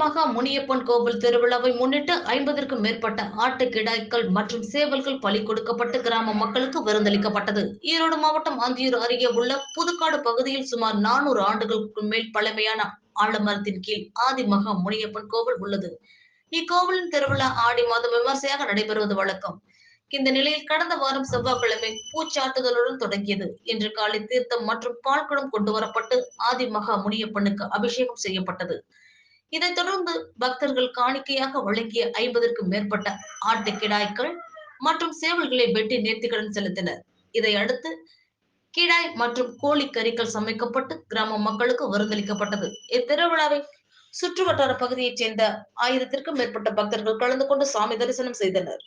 மகா முனியப்பன் கோவில் திருவிழாவை முன்னிட்டு ஐம்பதற்கும் மேற்பட்ட ஆட்டு கிடாய்கள் மற்றும் சேவல்கள் பலி கொடுக்கப்பட்டு கிராம மக்களுக்கு விருந்தளிக்கப்பட்டது. ஈரோடு மாவட்டம் அந்தியூர் அருகே உள்ள புதுக்காடு பகுதியில் சுமார் நானூறு ஆண்டுகளுக்கு மேல் பழமையான ஆலமரத்தின் கீழ் ஆதிமகா முனியப்பன் கோவில் உள்ளது. இக்கோவிலின் திருவிழா ஆடி மாதம் விமர்சையாக நடைபெறுவது வழக்கம். இந்த நிலையில் கடந்த வாரம் செவ்வாய்க்கிழமை பூச்சாட்டுதலுடன் தொடங்கியது. இன்று காலை தீர்த்தம் மற்றும் பால்குடம் கொண்டு வரப்பட்டு ஆதிமகா முனியப்பனுக்கு அபிஷேகம் செய்யப்பட்டது. இதைத் தொடர்ந்து பக்தர்கள் காணிக்கையாக வழங்கிய ஐம்பதற்கும் மேற்பட்ட ஆட்டு கிடாய்கள் மற்றும் சேவல்களை வெட்டி நேர்த்திக்கடன் செலுத்தினர். இதை அடுத்து கிடாய் மற்றும் கோழி கறிகள் சமைக்கப்பட்டு கிராம மக்களுக்கு விருந்தளிக்கப்பட்டது. இத்திருவிழாவை சுற்றுவட்டார பகுதியைச் சேர்ந்த ஆயிரத்திற்கும் மேற்பட்ட பக்தர்கள் கலந்து கொண்டு சாமி தரிசனம் செய்தனர்.